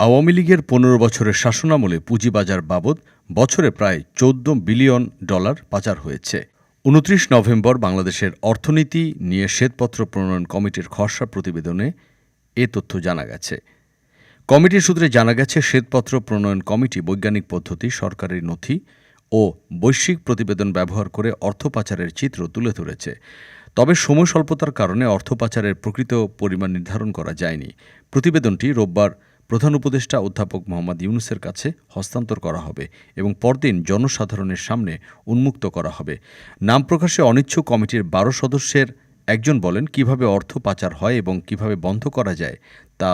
আওয়ামী লীগের পনেরো বছরের শাসনামলে পুঁজিবাজার বাবদ বছরে প্রায় চোদ্দ বিলিয়ন ডলার পাচার হয়েছে। উনত্রিশ নভেম্বর বাংলাদেশের অর্থনীতি নিয়ে শ্বেতপত্র প্রণয়ন কমিটির খসড়া প্রতিবেদনে এ তথ্য জানা গেছে। কমিটির সূত্রে জানা গেছে, শ্বেতপত্র প্রণয়ন কমিটি বৈজ্ঞানিক পদ্ধতি, সরকারি নথি ও বৈশ্বিক প্রতিবেদন ব্যবহার করে অর্থ পাচারের চিত্র তুলে ধরেছে। তবে সময় স্বল্পতার কারণে অর্থ পাচারের প্রকৃত পরিমাণ নির্ধারণ করা যায়নি। প্রতিবেদনটি রোববার প্রধান উপদেষ্টা অধ্যাপক মোহাম্মদ ইউনুসের কাছে হস্তান্তর করা হবে এবং পরদিন জনসাধারণের সামনে উন্মুক্ত করা হবে। নাম প্রকাশে অনিচ্ছুক কমিটির বারো সদস্যের একজন বলেন, কীভাবে অর্থ পাচার হয় এবং কীভাবে বন্ধ করা যায় তা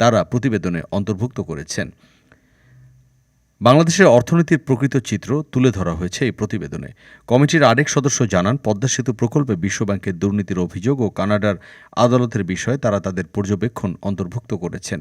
তারা প্রতিবেদনে অন্তর্ভুক্ত করেছেন। বাংলাদেশের অর্থনীতির প্রকৃত চিত্র তুলে ধরা হয়েছে এই প্রতিবেদনে। কমিটির আরেক সদস্য জানান, পদ্মা সেতু প্রকল্পে বিশ্বব্যাংকের দুর্নীতির অভিযোগ ও কানাডার আদালতের বিষয়ে তারা তাদের পর্যবেক্ষণ অন্তর্ভুক্ত করেছেন।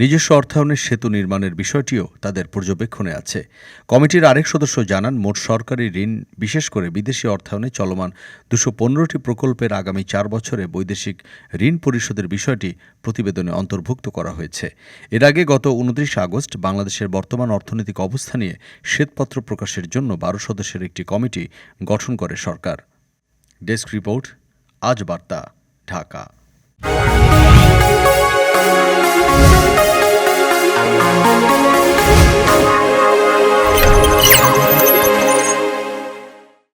নিজস্ব অর্থায়নের সেতু নির্মাণের বিষয়টিও তাদের পর্যবেক্ষণে আছে। কমিটির আরেক সদস্য জানান, মোট সরকারি ঋণ, বিশেষ করে বিদেশি অর্থায়নে চলমান দুশো পনেরোটি প্রকল্পের আগামী চার বছরে বৈদেশিক ঋণ পরিশোধের বিষয়টি প্রতিবেদনে অন্তর্ভুক্ত করা হয়েছে। এর আগে গত উনত্রিশ আগস্ট বাংলাদেশের বর্তমান অর্থনৈতিক অবস্থা নিয়ে শ্বেতপত্র প্রকাশের জন্য বারো সদস্যের একটি কমিটি গঠন করে সরকার। ডেস্ক রিপোর্ট, আজ বার্তা, ঢাকা।